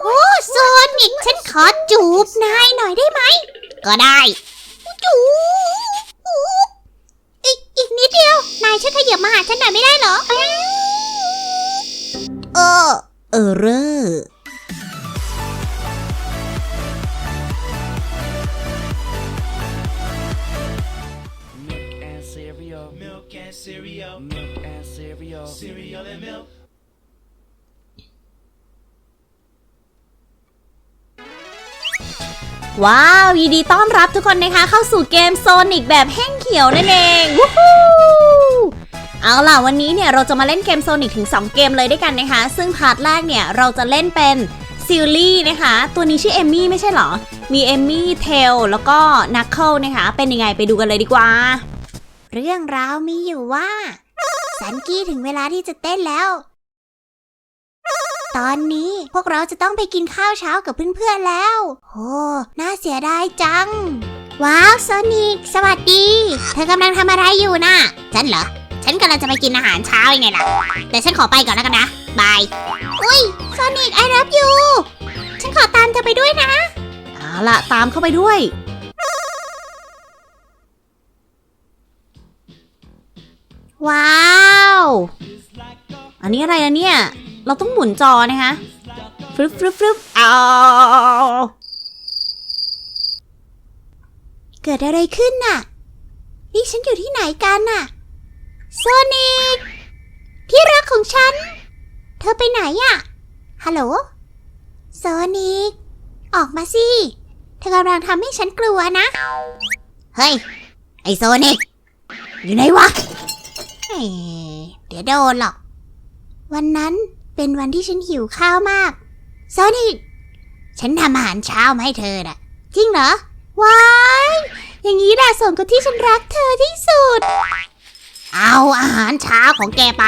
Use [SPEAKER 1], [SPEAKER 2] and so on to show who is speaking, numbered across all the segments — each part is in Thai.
[SPEAKER 1] โอ้โซนิกฉันขอจูบนายหน่อยได้ไหม ก็ได้ จูบอีกอีกนิดเดียว นายช่วยขยับมาหาฉันหน่อยไม่ได้เหรอ เออ เออเรอ
[SPEAKER 2] Milk and cereal.
[SPEAKER 3] Milk and cereal.
[SPEAKER 2] Milk and cereal.
[SPEAKER 3] Cereal and milk.
[SPEAKER 1] ว้าวยินดีต้อนรับทุกคนนะคะ เข้าสู่เกมโซนิกแบบแห้งเขียวนั่นเองวู้ฮู้เอาล่ะวันนี้เนี่ยเราจะมาเล่นเกมโซนิกถึง 2 เกมเลยด้วยกันนะคะ ซึ่งพาร์ทแรกเนี่ยเราจะเล่นเป็นซิลลี่นะคะ ตัวนี้ชื่อเอมมี่ไม่ใช่เหรอ มีเอมมี่เทลแล้วก็นักเคิลนะคะ เป็นยังไงไปดูกันเลยดีกว่า เรื่องราวมีอยู่ว่าสันกี้ถึงเวลาที่จะเต้นแล้ว ตอนนี้พวกเราจะต้องไปกินข้าวเช้ากับเพื่อนๆแล้ว โอ้น่าเสียดายจัง ว้าวโซนิกสวัสดี เธอกำลังทำอะไรอยู่น่ะ ฉันเหรอ ฉันกำลังจะไปกินอาหารเช้ายังไงล่ะ แต่ฉันขอไปก่อนแล้วกันนะ บาย อุ้ยโซนิกไอรับอยู่ ฉันขอตามเธอไปด้วยนะ เอาล่ะตามเข้าไปด้วย ว้าว อันนี้อะไรนะเนี่ย เราต้องหมุนจอนะคะฟรึบฟรึบฟรึบเอาเกิดอะไรขึ้นน่ะ นี่ฉันอยู่ที่ไหนกันน่ะ โซนิก ที่รักของฉัน เธอไปไหนอะฮัลโหล โซนิก ออกมาสิ เธอกำลังทำให้ฉันกลัวนะ เฮ้ย ไอโซนิก อยู่ไหนวะเฮ้ยเดี๋ยวโดนหรอก วันนั้น เป็นวันที่ฉันหิวข้าวมากโซนิกฉันทำอาหารเช้ามาให้เธอน่ะ จริงเหรอ ว้าย อย่างนี้แหละสมกับที่ฉันรักเธอที่สุด เอาอาหารเช้าของแกไป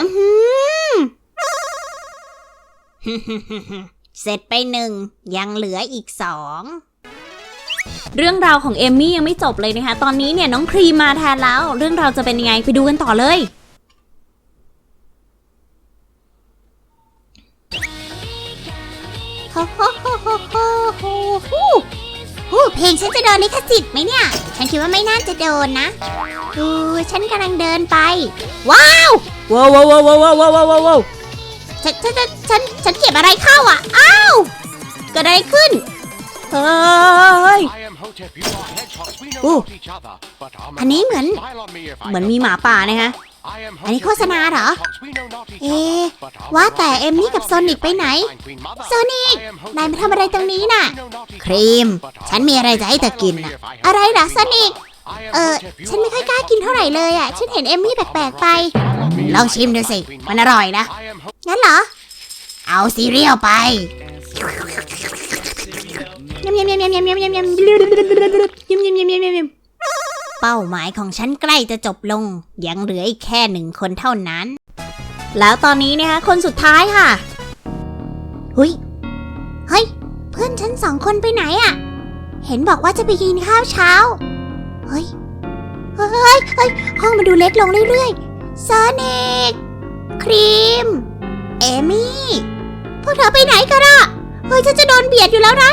[SPEAKER 1] อื้อหือ เสร็จไปหนึ่ง ยังเหลืออีกสอง เรื่องราวของเอมมี่ยังไม่จบเลยนะคะ ตอนนี้เนี่ยน้องครีมมาแทนแล้ว เรื่องราวจะเป็นยังไงไปดูกันต่อเลยโฮโฮโฮโฮโฮโฮโฮโอ้เพลงฉันจะโดนลิขสิทธิ์ไหมเนี่ย ฉันคิดว่าไม่น่าจะโดนนะดูฉันกำลังเดินไป ว้าวว้าวว้าวว้าวว้าวว้าวว้าวว้าวฉันฉันฉันฉันฉันเก็บอะไรเข้าอะ อ้าวเกิดอะไรขึ้น เฮ้ย
[SPEAKER 4] I am Hotep, you are hedgehogs. We know
[SPEAKER 1] Ooh.
[SPEAKER 4] not each other, but I'm
[SPEAKER 1] อันนี้เหมือน
[SPEAKER 4] Smile on me if I
[SPEAKER 1] เหมือน
[SPEAKER 4] don't
[SPEAKER 1] มีหมาป่านะคะ
[SPEAKER 4] I am
[SPEAKER 1] อันนี้
[SPEAKER 4] Hotep,
[SPEAKER 1] โฆษณาเหรอ
[SPEAKER 4] you are hedgehogs. We know not each
[SPEAKER 1] เอ๊ะ
[SPEAKER 4] other, but I'm
[SPEAKER 1] ว่าแต่
[SPEAKER 4] Hotep.
[SPEAKER 1] เอมมี่กับ
[SPEAKER 4] Smile on
[SPEAKER 1] โซ
[SPEAKER 4] me
[SPEAKER 1] นิก
[SPEAKER 4] if
[SPEAKER 1] ไป
[SPEAKER 4] I
[SPEAKER 1] ไหน
[SPEAKER 4] find Queen Mother.
[SPEAKER 1] โซนิก
[SPEAKER 4] I am Hotep,
[SPEAKER 1] นายมาทำอะไรตรงนี้น่ะ
[SPEAKER 4] we know not each
[SPEAKER 1] ครีม
[SPEAKER 4] other, but I'm
[SPEAKER 1] ฉันมีอะไรจะให้เธอกิน
[SPEAKER 4] Smile on
[SPEAKER 1] น่ะ
[SPEAKER 4] me if I
[SPEAKER 1] อะไรเหรอ
[SPEAKER 4] find
[SPEAKER 1] โซนิก
[SPEAKER 4] Queen Mother. I am
[SPEAKER 1] เออ
[SPEAKER 4] Hotep, you
[SPEAKER 1] ฉันไม่
[SPEAKER 4] are
[SPEAKER 1] ค่อยกล้ากินเท่าไหร่เลยอะ ฉันเห็นเอมมี่แปลกๆไป
[SPEAKER 4] Smile on me if
[SPEAKER 1] ลอง
[SPEAKER 4] I
[SPEAKER 1] ชิมดูสิ
[SPEAKER 4] find Queen
[SPEAKER 1] มันอร่อยนะ
[SPEAKER 4] I am Hotep.
[SPEAKER 1] งั้นเหรอ เอาซีเรียลไป ยำยำยำยำยำยำยำยำยำยำยำยำยำยำยำเป้าหมายของฉันใกล้จะจบลงยังเหลืออีกแค่หนึ่งคนเท่านั้นแล้วตอนนี้นะคะคนสุดท้ายค่ะเฮ้ยเฮ้ยเพื่อนฉันสองคนไปไหนอะเห็นบอกว่าจะไปกินข้าวเช้าเฮ้ยเฮ้ยเฮ้ยห้องมันดูเล็กลงเรื่อยๆโซนิกครีมเอมี่พวกเธอไปไหนกันอะเฮ้ยฉันจะโดนเบียดอยู่แล้วนะ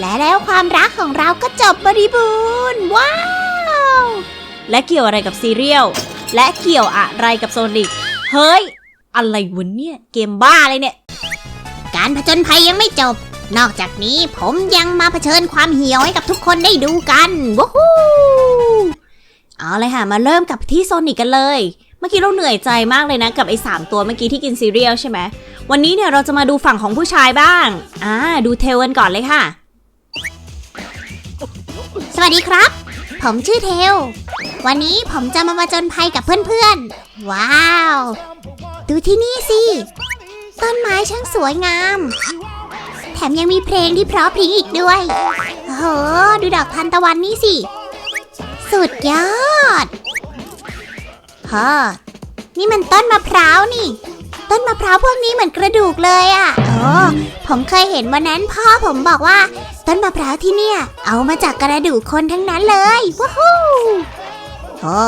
[SPEAKER 1] และแล้วความรักของเราก็จบบริบูรณ์ ว้าว และเกี่ยวอะไรกับซีเรียล และเกี่ยวอะไรกับโซนิก เฮ้ย อะไรวะเนี่ย เกมบ้าเลยเนี่ย การผจญภัยยังไม่จบ นอกจากนี้ผมยังมาเผชิญความเหี่ยวให้กับทุกคนได้ดูกันว้าวเอาเลยค่ะ มาเริ่มกับที่โซนิกกันเลย เมื่อกี้เราเหนื่อยใจมากเลยนะ กับไอ้สามตัวเมื่อกี้ที่กินซีเรียลใช่ไหมวันนี้เนี่ยเราจะมาดูฝั่งของผู้ชายบ้าง อ่า ดูเทลกันก่อนเลยค่ะ สวัสดีครับ ผมชื่อเทล วันนี้ผมจะมาประจนภัยกับเพื่อนๆ ว้าว ดูที่นี่สิ ต้นไม้ช่างสวยงาม แถมยังมีเพลงที่เพราะพริ้งอีกด้วย โอ้โห ดูดอกทานตะวันนี่สิ สุดยอดฮะนี่มันต้นมะพร้าวนี่ ต้นมะพร้าวพวกนี้เหมือนกระดูกเลยอะ่ะอ๋อผมเคยเห็นวันนั้นพ่อผมบอกว่า ต้นมะพร้าวที่เนี่ย เอามาจากกระดูกคนทั้งนั้นเลยว้าวโอ้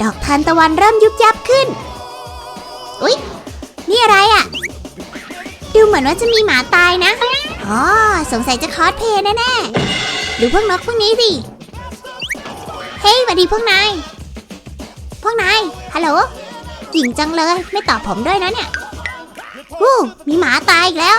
[SPEAKER 1] ดอกทานตะวันเริ่มยุบยับขึ้น อุ๊ย นี่อะไรอะ่ะ ดูเหมือนว่าจะมีหมาตายนะอ๋อสงสัยจะคอสเพย์แน่ๆดูพวกนกพวกนี้สิ เฮ้ยสวัสดีพวกนาย พวกนาย ฮัลโหลหญิงจังเลย ไม่ตอบผมด้วยนะเนี่ยวู้มีหมาตายอีกแล้ว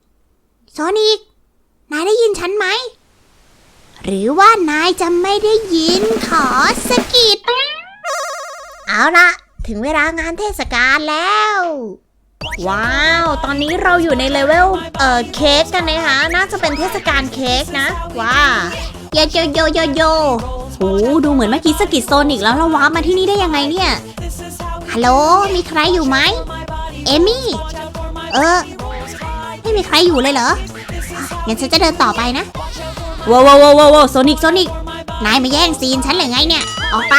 [SPEAKER 1] โซนิก นายได้ยินฉันไหม หรือว่านายจะไม่ได้ยินขอสะกิดเอาละถึงเวลางานเทศกาลแล้ว ว้าว ตอนนี้เราอยู่ในเลเวลเอ่อเค้กกันนะคะ น่าจะเป็นเทศกาลเค้กนะ ว้าโยโยโยโยโยโอ้ดูเหมือนเมื่อกี้สกิดโซนิกแล้วเราวาร์ปมาที่นี่ได้ยังไงเนี่ย ฮัลโหล มีใครอยู่ไหม เอมี่ เออ ไม่มีใครอยู่เลยเหรออะงั้นฉันจะเดินต่อไปนะว้าวว้าวว้าวว้าวโซนิกโซนิกนายมาแย่งซีนฉันหรือไงเนี่ย ออกไป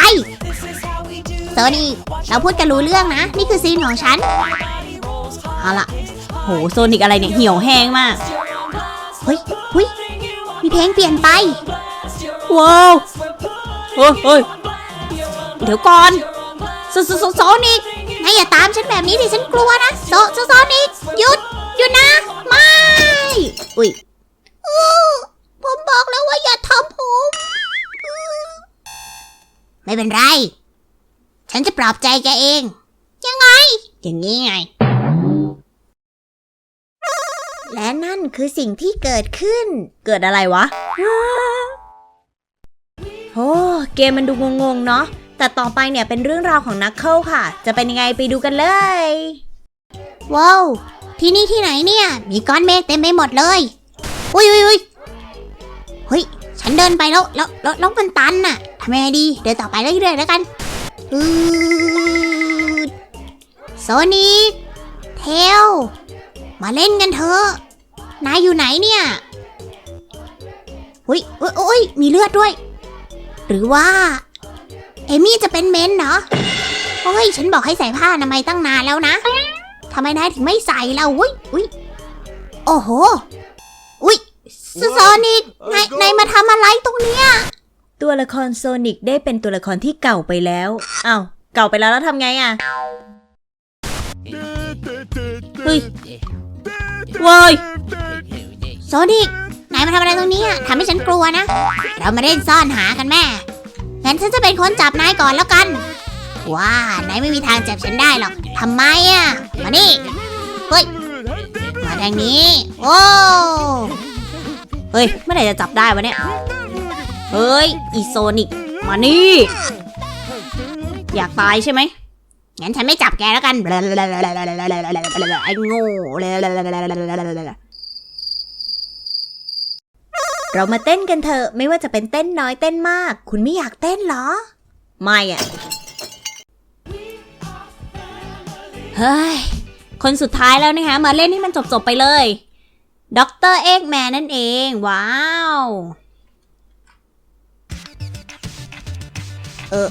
[SPEAKER 1] โซนิกเราพูดกันรู้เรื่องนะ นี่คือซีนของฉันเอาละโหโซนิกอะไรเนี่ยเหี่ยวแห้งมากเฮ้ยเฮ้ยมีเพลงเปลี่ยนไปว้าวเฮ้ยเฮ้ยเดี๋ยวก่อนโซโซโซโซนิกนายอย่าตามฉันแบบนี้ดิฉันกลัวนะโซโซโซนิกหยุด หยุดนะ ไม่ อุ้ยอู้ผมบอกแล้วว่าอย่าทำผมอื้อไม่เป็นไร ฉันจะปลอบใจแกเอง ยังไง อย่างนี้ไง และนั่นคือสิ่งที่เกิดขึ้น เกิดอะไรวะ โอ้เกมมันดูงงๆ เนาะแต่ต่อไปเนี่ยเป็นเรื่องราวของนักเคิลค่ะ จะเป็นยังไงไปดูกันเลย ว้าว ที่นี่ที่ไหนเนี่ย มีก้อนเมฆเต็มไปหมดเลย อุ้ยอุ้ยอุ้ยเฮ้ย ฉันเดินไปแล้วแล้วแล้วแล้วมันตันน่ะทำไงดี เดินต่อไปเรื่อยๆแล้วกันอืดโซนิกเทล มาเล่นกันเถอะ นายอยู่ไหนเนี่ยอุ้ยอุ้ยอุ้ยมีเลือดด้วย หรือว่า เอมี่จะเป็นเมนเหรอเฮ้ย ฉันบอกให้ใส่ผ้าอนามัยตั้งนานแล้วนะ ทำไมนายถึงไม่ใส่ล่ะอุ้ยอุ้ยโอ้โห อุ้ยโซนิกนายนายมาทำอะไรตรงเนี้ย
[SPEAKER 5] ตัวละครโซนิกได้เป็นตัวละครที่เก่าไปแล้วอ้าวเก่าไปแล้วแล้วทำไงอะ่ะ
[SPEAKER 1] เฮ้ยเว้ยโซนิกนายมาทำอะไรตรงนี้อะทำให้ฉันกลัวนะ เรามาเล่นซ่อนหากันแม่งั้นฉันจะเป็นคนจับนายก่อนแล้วกัน ว้านายไม่มีทางจับฉันได้หรอกทำไมอะมานี่เฮ้ย มาทางนี้ โอ้
[SPEAKER 5] เฮ้ยเมื่อไหร่จะจับได้วะเนี่ย เฮ้ย อีโซนิก มานี่ อยากตายใช่ไหม
[SPEAKER 1] งั้นฉันไม่จับแกแล้วกัน
[SPEAKER 5] ไอ้โง่เรามาเต้นกันเถอะ ไม่ว่าจะเป็นเต้นน้อยเต้นมาก คุณไม่อยากเต้นเหรอ ไม่อะ
[SPEAKER 1] ฮ้ย คนสุดท้ายแล้วนะคะ มาเล่นให้มันจบ ๆ ไปเลยด็อกเตอร์เอ็กแมนนั่นเอง ว้าว เออ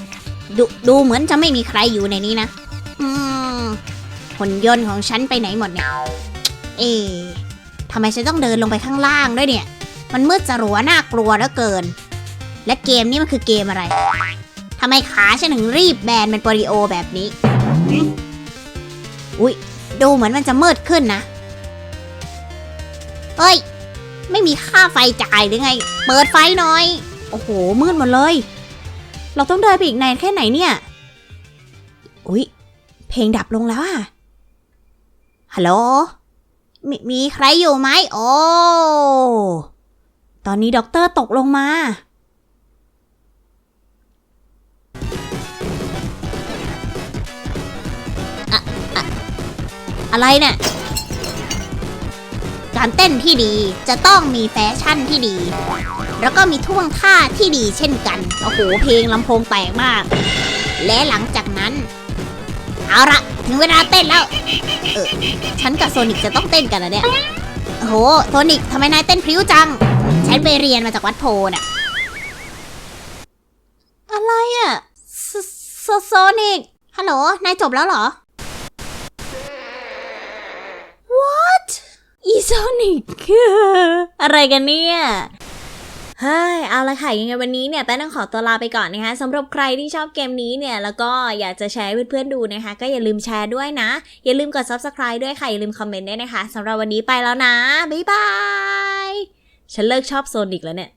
[SPEAKER 1] ดูดูเหมือนจะไม่มีใครอยู่ในนี้นะ อืมหุ่นยนต์ของฉันไปไหนหมดเนี่ย เอ๊ะทำไมฉันต้องเดินลงไปข้างล่างด้วยเนี่ย มันมืดจะรัวน่ากลัวเหลือเกิน และเกมนี้มันคือเกมอะไรทำไมขาฉันถึงรีบแบนเป็นโปริโอแบบนี้ อุ้ยดูเหมือนมันจะมืดขึ้นนะ เฮ้ย ไม่มีค่าไฟจ่ายหรือไง เปิดไฟหน่อย โอ้โห มืดหมดเลย เราต้องเดินไปอีกนานแค่ไหนเนี่ย อุ้ยเพลงดับลงแล้วอะฮัลโหลมมีใครอยู่ไหม โอ้
[SPEAKER 5] ตอนนี้ด็อกเตอร์ตกลงมา
[SPEAKER 1] อะไรเนี่ยการเต้นที่ดีจะต้องมีแฟชั่นที่ดี แล้วก็มีท่วงท่าที่ดีเช่นกัน โอ้โห เพลงลำโพงแตกมาก และหลังจากนั้น เอาละถึงเวลาเต้นแล้ว เออ ฉันกับโซนิกจะต้องเต้นกันนะเนี่ย โอ้โห โซนิกทำไมนายเต้นพริ้วจัง ฉันไปเรียนมาจากวัดโพน่ะ อะไรอะโซโซนิก ฮัลโหล นายจบแล้วเหรอ
[SPEAKER 5] อีโซนิกอะไรกันเนี่ยเฮ้ยเอาละค่ะ ยังไงวันนี้เนี่ยแป้งต้องขอตัวลาไปก่อนนะคะสำหรับใครที่ชอบเกมนี้เนี่ย แล้วก็อยากจะแชร์ให้เพื่อนๆดูนะคะ ก็อย่าลืมแชร์ด้วยนะ อย่าลืมกด subscribe ด้วยค่ะ อย่าลืมคอมเมนต์ด้วยนะคะสำหรับวันนี้ไปแล้วนะ บ๊ายบาย ฉันเลิกชอบโซนิกแล้วเนี่ย